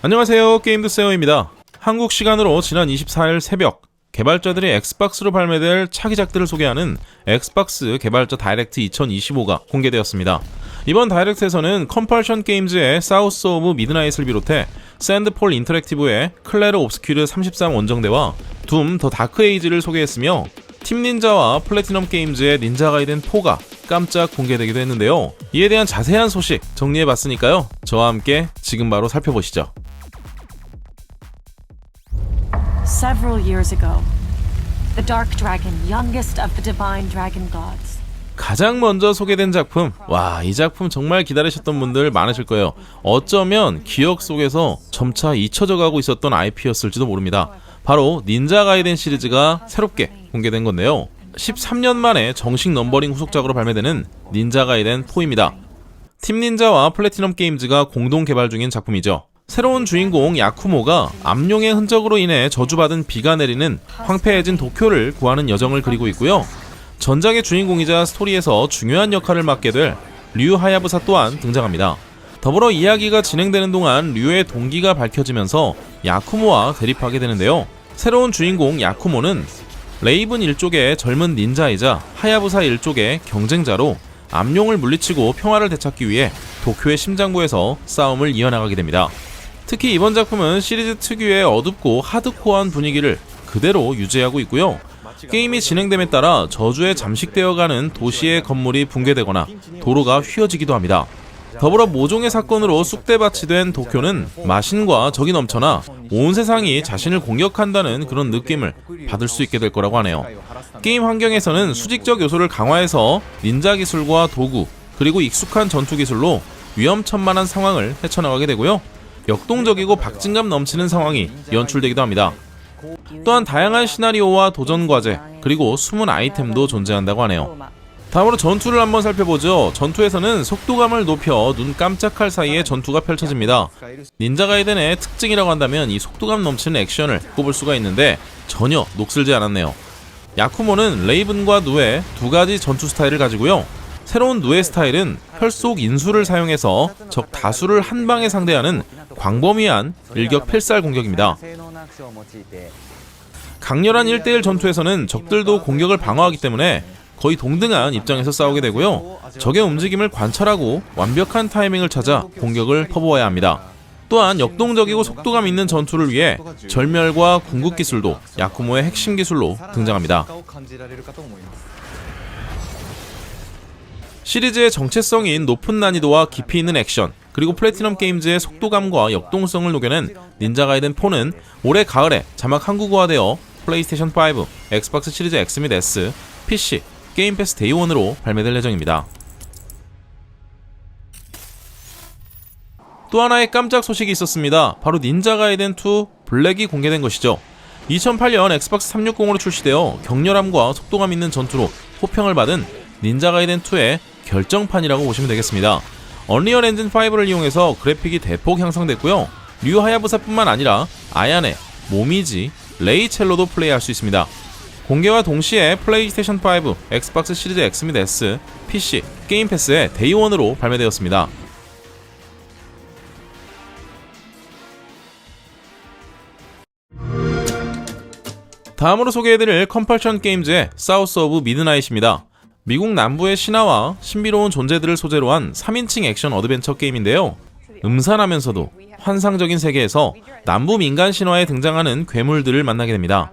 안녕하세요. 게임드세어입니다. 한국 시간으로 지난 24일 새벽 개발자들이 엑스박스로 발매될 차기작들을 소개하는 엑스박스 개발자 다이렉트 2025가 공개되었습니다. 이번 다이렉트에서는 컴펄션 게임즈의 사우스 오브 미드나잇을 비롯해 샌드폴 인터랙티브의 클레르 옵스큐르 33 원정대와 둠 더 다크 에이지를 소개했으며 팀 닌자와 플래티넘 게임즈의 닌자 가이덴 4가 깜짝 공개되기도 했는데요. 이에 대한 자세한 소식 정리해봤으니까요. 저와 함께 지금 바로 살펴보시죠. Several years ago, the Dark Dragon, youngest of the divine dragon gods, 가장 먼저 소개된 작품, 와, 이 작품 정말 기다리셨던 분들 많으실 거예요. 어쩌면 기억 속에서 점차 잊혀져 가고 있었던 IP였을지도 모릅니다. 바로 닌자 가이덴 시리즈가 새롭게 공개된 건데요. 13년 만에 정식 넘버링 후속작으로 발매되는 닌자 가이덴 4입니다. 팀 닌자와 플래티넘 게임즈가 공동 개발 중인 작품이죠. 새로운 주인공 야쿠모가 암룡의 흔적으로 인해 저주받은 비가 내리는 황폐해진 도쿄를 구하는 여정을 그리고 있고요. 전작의 주인공이자 스토리에서 중요한 역할을 맡게 될 류 하야부사 또한 등장합니다. 더불어 이야기가 진행되는 동안 류의 동기가 밝혀지면서 야쿠모와 대립하게 되는데요. 새로운 주인공 야쿠모는 레이븐 일족의 젊은 닌자이자 하야부사 일족의 경쟁자로 암룡을 물리치고 평화를 되찾기 위해 도쿄의 심장부에서 싸움을 이어나가게 됩니다. 특히 이번 작품은 시리즈 특유의 어둡고 하드코어한 분위기를 그대로 유지하고 있고요. 게임이 진행됨에 따라 저주에 잠식되어가는 도시의 건물이 붕괴되거나 도로가 휘어지기도 합니다. 더불어 모종의 사건으로 쑥대밭이 된 도쿄는 마신과 적이 넘쳐나 온 세상이 자신을 공격한다는 그런 느낌을 받을 수 있게 될 거라고 하네요. 게임 환경에서는 수직적 요소를 강화해서 닌자 기술과 도구 그리고 익숙한 전투 기술로 위험천만한 상황을 헤쳐나가게 되고요. 역동적이고 박진감 넘치는 상황이 연출되기도 합니다. 또한 다양한 시나리오와 도전 과제 그리고 숨은 아이템도 존재한다고 하네요. 다음으로 전투를 한번 살펴보죠. 전투에서는 속도감을 높여 눈 깜짝할 사이에 전투가 펼쳐집니다. 닌자 가이덴의 특징이라고 한다면 이 속도감 넘치는 액션을 꼽을 수가 있는데 전혀 녹슬지 않았네요. 야쿠모는 레이븐과 누에 두 가지 전투 스타일을 가지고요. 새로운 누에 스타일은 혈속 인수를 사용해서 적 다수를 한 방에 상대하는 광범위한 일격 필살 공격입니다. 강렬한 1대1 전투에서는 적들도 공격을 방어하기 때문에 거의 동등한 입장에서 싸우게 되고요. 적의 움직임을 관찰하고 완벽한 타이밍을 찾아 공격을 퍼부어야 합니다. 또한 역동적이고 속도감 있는 전투를 위해 절멸과 궁극 기술도 야쿠모의 핵심 기술로 등장합니다. 시리즈의 정체성인 높은 난이도와 깊이 있는 액션, 그리고 플래티넘 게임즈의 속도감과 역동성을 녹여낸 닌자 가이덴 4는 올해 가을에 자막 한국어화되어 플레이스테이션 5, 엑스박스 시리즈 X 및 S, PC, 게임 패스 데이 1으로 발매될 예정입니다. 또 하나의 깜짝 소식이 있었습니다. 바로 닌자 가이덴 2 블랙이 공개된 것이죠. 2008년 엑스박스 360으로 출시되어 격렬함과 속도감 있는 전투로 호평을 받은 닌자 가이덴 2의 결정판이라고 보시면 되겠습니다. 언리얼 엔진 5를 이용해서 그래픽이 대폭 향상됐고요. 류 하야부사뿐만 아니라 아야네, 모미지, 레이 첼로도 플레이할 수 있습니다. 공개와 동시에 플레이스테이션 5, 엑스박스 시리즈 및 S, PC, 게임 패스의 데이원으로 발매되었습니다. 다음으로 소개해드릴 컴펄션 게임즈의 사우스 오브 미드나잇입니다. 미국 남부의 신화와 신비로운 존재들을 소재로 한 3인칭 액션 어드벤처 게임인데요. 음산하면서도 환상적인 세계에서 남부 민간 신화에 등장하는 괴물들을 만나게 됩니다.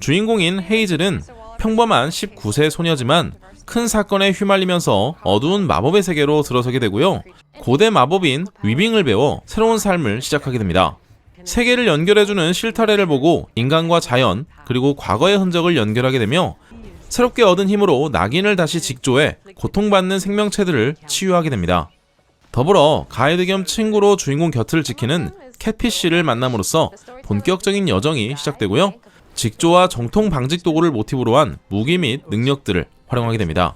주인공인 헤이즐은 평범한 19세 소녀지만 큰 사건에 휘말리면서 어두운 마법의 세계로 들어서게 되고요. 고대 마법인 위빙을 배워 새로운 삶을 시작하게 됩니다. 세계를 연결해주는 실타래를 보고 인간과 자연, 그리고 과거의 흔적을 연결하게 되며 새롭게 얻은 힘으로 낙인을 다시 직조해 고통받는 생명체들을 치유하게 됩니다. 더불어 가이드 겸 친구로 주인공 곁을 지키는 캣피쉬를 만남으로써 본격적인 여정이 시작되고요. 직조와 정통 방직 도구를 모티브로 한 무기 및 능력들을 활용하게 됩니다.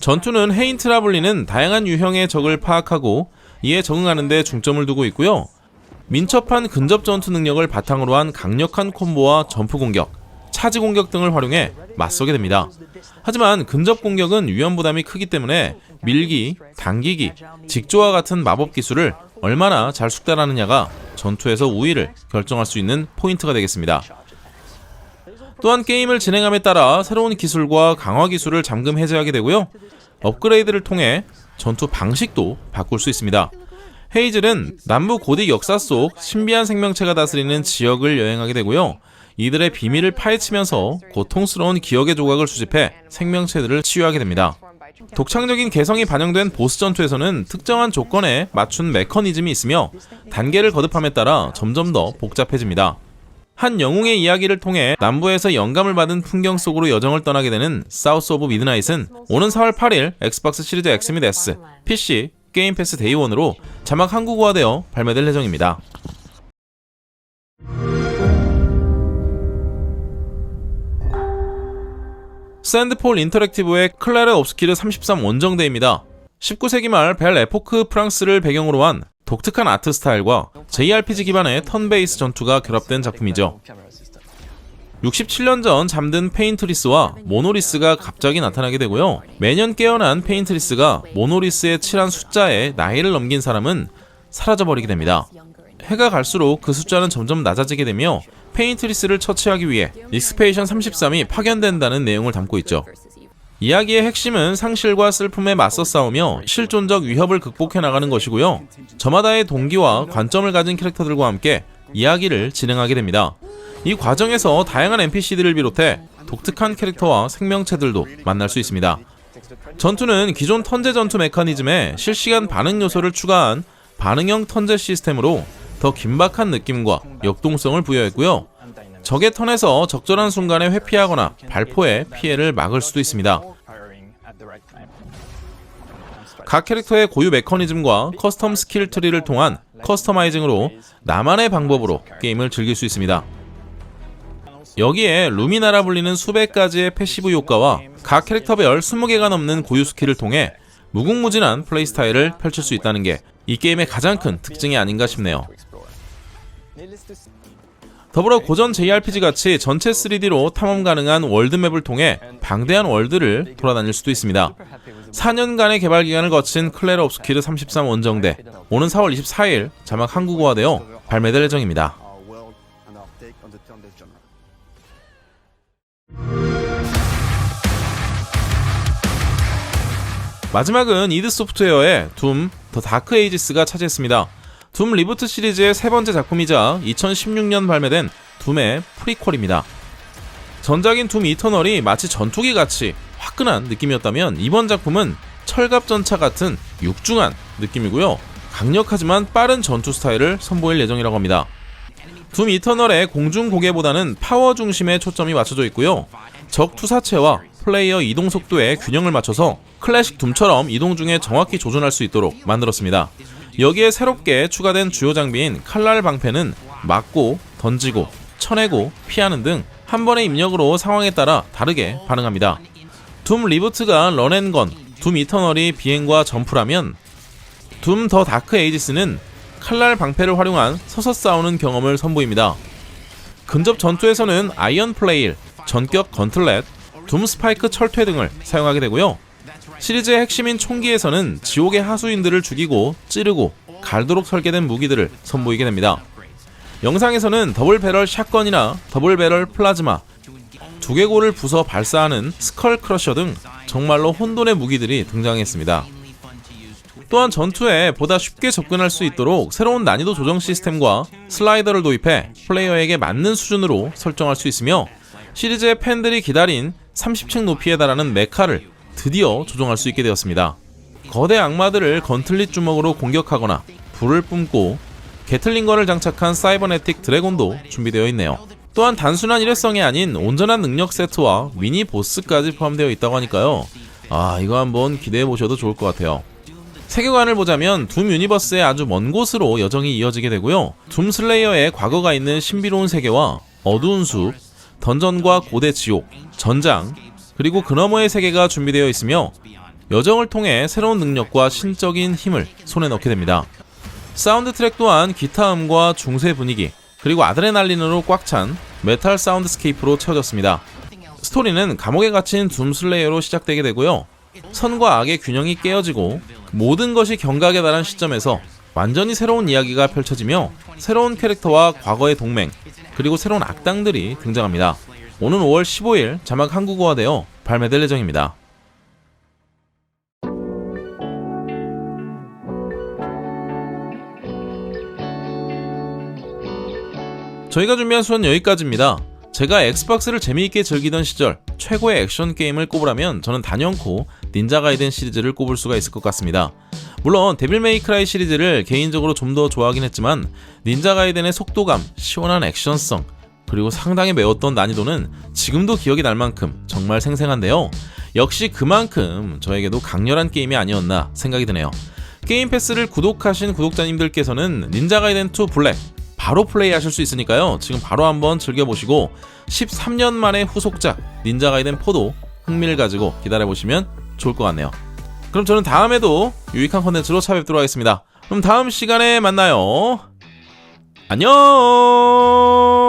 전투는 헤인트라 불리는 다양한 유형의 적을 파악하고 이에 적응하는 데 중점을 두고 있고요. 민첩한 근접 전투 능력을 바탕으로 한 강력한 콤보와 점프 공격, 차지 공격 등을 활용해 맞서게 됩니다. 하지만 근접 공격은 위험 부담이 크기 때문에 밀기, 당기기, 직조와 같은 마법 기술을 얼마나 잘 숙달하느냐가 전투에서 우위를 결정할 수 있는 포인트가 되겠습니다. 또한 게임을 진행함에 따라 새로운 기술과 강화 기술을 잠금 해제하게 되고요. 업그레이드를 통해 전투 방식도 바꿀 수 있습니다. 헤이즐은 남부 고딕 역사 속 신비한 생명체가 다스리는 지역을 여행하게 되고요. 이들의 비밀을 파헤치면서 고통스러운 기억의 조각을 수집해 생명체들을 치유하게 됩니다. 독창적인 개성이 반영된 보스 전투에서는 특정한 조건에 맞춘 메커니즘이 있으며 단계를 거듭함에 따라 점점 더 복잡해집니다. 한 영웅의 이야기를 통해 남부에서 영감을 받은 풍경 속으로 여정을 떠나게 되는 사우스 오브 미드나잇은 오는 4월 8일 엑스박스 시리즈 S, PC, 게임 패스 데이원으로 자막 한국어화되어 발매될 예정입니다. 샌드폴 인터랙티브의 클라레 옵스키르 33 원정대입니다. 19세기 말 벨 에포크 프랑스를 배경으로 한 독특한 아트 스타일과 JRPG 기반의 턴 베이스 전투가 결합된 작품이죠. 67년 전 잠든 페인트리스와 모노리스가 갑자기 나타나게 되고요. 매년 깨어난 페인트리스가 모노리스의 칠한 숫자에 나이를 넘긴 사람은 사라져버리게 됩니다. 해가 갈수록 그 숫자는 점점 낮아지게 되며 페인트리스를 처치하기 위해 익스페이션 33이 파견된다는 내용을 담고 있죠. 이야기의 핵심은 상실과 슬픔에 맞서 싸우며 실존적 위협을 극복해 나가는 것이고요. 저마다의 동기와 관점을 가진 캐릭터들과 함께 이야기를 진행하게 됩니다. 이 과정에서 다양한 NPC들을 비롯해 독특한 캐릭터와 생명체들도 만날 수 있습니다. 전투는 기존 턴제 전투 메커니즘에 실시간 반응 요소를 추가한 반응형 턴제 시스템으로 더 긴박한 느낌과 역동성을 부여했고요. 적의 턴에서 적절한 순간에 회피하거나 발포해 피해를 막을 수도 있습니다. 각 캐릭터의 고유 메커니즘과 커스텀 스킬 트리를 통한 커스터마이징으로 나만의 방법으로 게임을 즐길 수 있습니다. 여기에 루미나라 불리는 수백 가지의 패시브 효과와 각 캐릭터별 20개가 넘는 고유 스킬을 통해 무궁무진한 플레이 스타일을 펼칠 수 있다는 게 이 게임의 가장 큰 특징이 아닌가 싶네요. 더불어 고전 JRPG 같이 전체 3D로 탐험 가능한 월드맵을 통해 방대한 월드를 돌아다닐 수도 있습니다. 4년간의 개발 기간을 거친 클레러 옵스키르 33 원정대 오는 4월 24일 자막 한국어화되어 발매될 예정입니다. 마지막은 이드 소프트웨어의 둠 더 다크 에이지스가 차지했습니다. 둠 리부트 시리즈의 세 번째 작품이자 2016년 발매된 둠의 프리퀄입니다. 전작인 둠 이터널이 마치 전투기 같이 화끈한 느낌이었다면 이번 작품은 철갑 전차 같은 육중한 느낌이고요. 강력하지만 빠른 전투 스타일을 선보일 예정이라고 합니다. 둠 이터널의 공중 고개보다는 파워 중심에 초점이 맞춰져 있고요. 적 투사체와 플레이어 이동 속도에 균형을 맞춰서 클래식 둠처럼 이동 중에 정확히 조준할 수 있도록 만들었습니다. 여기에 새롭게 추가된 주요 장비인 칼날 방패는 맞고 던지고 쳐내고 피하는 등 한 번의 입력으로 상황에 따라 다르게 반응합니다. 둠 리부트가 런앤건, 둠 이터널이 비행과 점프라면 둠 더 다크 에이지스는 칼날 방패를 활용한 서서 싸우는 경험을 선보입니다. 근접 전투에서는 아이언 플레일, 전격 건틀렛, 둠 스파이크 철퇴 등을 사용하게 되고요. 시리즈의 핵심인 총기에서는 지옥의 하수인들을 죽이고 찌르고 갈도록 설계된 무기들을 선보이게 됩니다. 영상에서는 더블 배럴 샷건이나 더블 배럴 플라즈마, 두개골을 부숴 발사하는 스컬 크러셔 등 정말로 혼돈의 무기들이 등장했습니다. 또한 전투에 보다 쉽게 접근할 수 있도록 새로운 난이도 조정 시스템과 슬라이더를 도입해 플레이어에게 맞는 수준으로 설정할 수 있으며 시리즈의 팬들이 기다린 30층 높이에 달하는 메카를 드디어 조종할 수 있게 되었습니다. 거대 악마들을 건틀릿 주먹으로 공격하거나 불을 뿜고 게틀링건을 장착한 사이버네틱 드래곤도 준비되어 있네요. 또한 단순한 일회성이 아닌 온전한 능력 세트와 미니 보스까지 포함되어 있다고 하니까요. 아, 이거 한번 기대해 보셔도 좋을 것 같아요. 세계관을 보자면 둠 유니버스의 아주 먼 곳으로 여정이 이어지게 되고요. 둠 슬레이어의 과거가 있는 신비로운 세계와 어두운 숲, 던전과 고대 지옥, 전장, 그리고 그 너머의 세계가 준비되어 있으며 여정을 통해 새로운 능력과 신적인 힘을 손에 넣게 됩니다. 사운드 트랙 또한 기타 음과 중세 분위기, 그리고 아드레날린으로 꽉 찬 메탈 사운드스케이프로 채워졌습니다. 스토리는 감옥에 갇힌 둠슬레이어로 시작되게 되고요. 선과 악의 균형이 깨어지고 모든 것이 경각에 달한 시점에서 완전히 새로운 이야기가 펼쳐지며 새로운 캐릭터와 과거의 동맹 그리고 새로운 악당들이 등장합니다. 오는 5월 15일 자막 한국어화되어 발매될 예정입니다. 저희가 준비한 수는 여기까지입니다. 제가 엑스박스를 재미있게 즐기던 시절 최고의 액션 게임을 꼽으라면 저는 단연코 닌자 가이덴 시리즈를 꼽을 수가 있을 것 같습니다. 물론 데빌 메이크라이 시리즈를 개인적으로 좀 더 좋아하긴 했지만 닌자 가이덴의 속도감, 시원한 액션성, 그리고 상당히 매웠던 난이도는 지금도 기억이 날 만큼 정말 생생한데요. 역시 그만큼 저에게도 강렬한 게임이 아니었나 생각이 드네요. 게임 패스를 구독하신 구독자님들께서는 닌자 가이덴 2 블랙 바로 플레이하실 수 있으니까요. 지금 바로 한번 즐겨보시고 13년 만의 후속작 닌자 가이덴 4도 흥미를 가지고 기다려보시면 좋을 것 같네요. 그럼 저는 다음에도 유익한 컨텐츠로 찾아뵙도록 하겠습니다. 그럼 다음 시간에 만나요. 안녕!